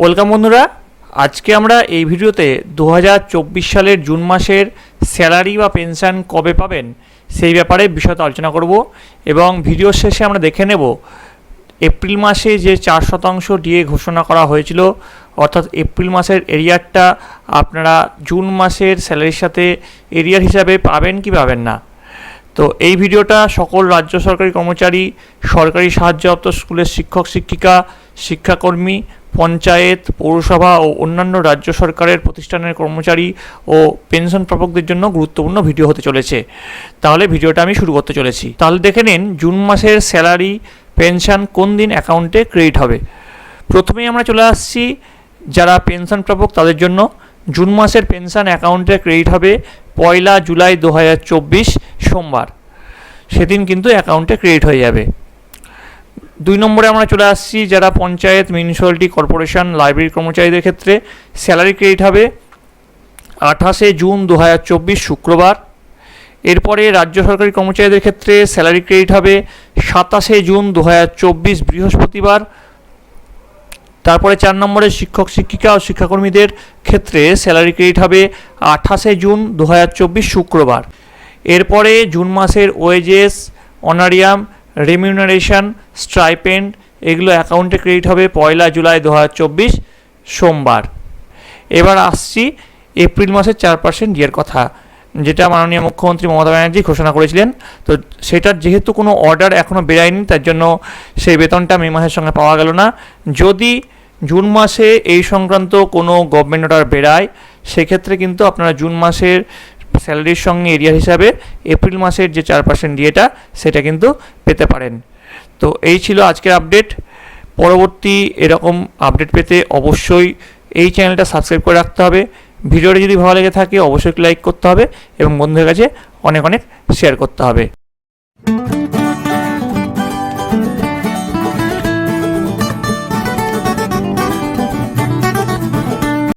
Welcome বন্ধুরা, আজকে আমরা এই ভিডিওতে দু হাজার চব্বিশ সালের জুন মাসের স্যালারি বা পেনশন কবে পাবেন সেই ব্যাপারে বিশদ আলোচনা করব এবং ভিডিও শেষে আমরা দেখে নেব এপ্রিল মাসে যে চার শতাংশ ডিএ ঘোষণা করা হয়েছিল, অর্থাৎ এপ্রিল মাসের এরিয়ারটা আপনারা জুন মাসের স্যালারির সাথে এরিয়ার হিসাবে পাবেন কি পাবেন না। তো এই ভিডিওটা সকল রাজ্য সরকারি কর্মচারী, সরকারি সাহায্যপ্রাপ্ত স্কুলের শিক্ষক, শিক্ষিকা, শিক্ষাকর্মী পঞ্চায়েত, পৌরসভা ও অন্যান্য রাজ্য সরকারের প্রতিষ্ঠানের কর্মচারী ও পেনশন প্রাপকদের জন্য গুরুত্বপূর্ণ ভিডিও হতে চলেছে। তাহলে ভিডিওটা আমি শুরু করতে চলেছি। তাহলে দেখে নিন, জুন মাসের স্যালারি, পেনশন কোন দিন অ্যাকাউন্টে ক্রেডিট হবে? প্রথমেই আমরা চলে আসছি যারা পেনশন প্রাপক তাদের জন্য। জুন মাসের পেনশন অ্যাকাউন্টে ক্রেডিট হবে পয়লা জুলাই দু হাজার চব্বিশ সোমবার। সেদিন কিন্তু অ্যাকাউন্টে ক্রেডিট হয়ে যাবে। দুই নম্বরে আমরা চলে আসছি যারা পঞ্চায়েত মিউনিসিপ্যালিটি কর্পোরেশন লাইব্রেরি কর্মচারীদের ক্ষেত্রে স্যালারি ক্রেডিট হবে আঠাশে জুন দু হাজার চব্বিশ শুক্রবার। এরপরে রাজ্য সরকারি কর্মচারীদের ক্ষেত্রে স্যালারি ক্রেডিট হবে সাতাশে জুন দু হাজার চব্বিশ বৃহস্পতিবার। তারপরে চার নম্বরে শিক্ষক, শিক্ষিকা ও শিক্ষাকর্মীদের ক্ষেত্রে স্যালারি ক্রেডিট হবে আঠাশে জুন দু হাজার চব্বিশ শুক্রবার। এরপরে জুন মাসের ওয়েজেস, অনারিয়াম রেমিউনারেশন স্ট্রাইপেন্ড এগুলো অ্যাকাউন্টে ক্রেডিট হবে পয়লা জুলাই দু হাজার চব্বিশ সোমবার। এবার আসছি এপ্রিল মাসের চার পার্সেন্ট ডিয়ের কথা, যেটা মাননীয় মুখ্যমন্ত্রী মমতা ব্যানার্জি ঘোষণা করেছিলেন। তো সেটার যেহেতু কোনো অর্ডার এখনও বেরায়নি, তার জন্য সেই বেতনটা মে মাসের সঙ্গে পাওয়া গেল না। যদি জুন মাসে এই সংক্রান্ত কোনো গভর্নমেন্ট অর্ডার বেরায়, সেক্ষেত্রে কিন্তু আপনারা জুন মাসের স্যালারির সঙ্গে এরিয়ার হিসাবে এপ্রিল মাসের যে চার পার্সেন্ট ডিএটা, সেটা কিন্তু পেতে পারেন। তো এই ছিল আজকের আপডেট। পরবর্তী এরকম আপডেট পেতে অবশ্যই এই চ্যানেলটা সাবস্ক্রাইব করে রাখতে হবে। ভিডিওটা যদি ভালো লেগে থাকে, অবশ্যই লাইক করতে হবে এবং বন্ধুদের কাছে অনেক অনেক শেয়ার করতে হবে।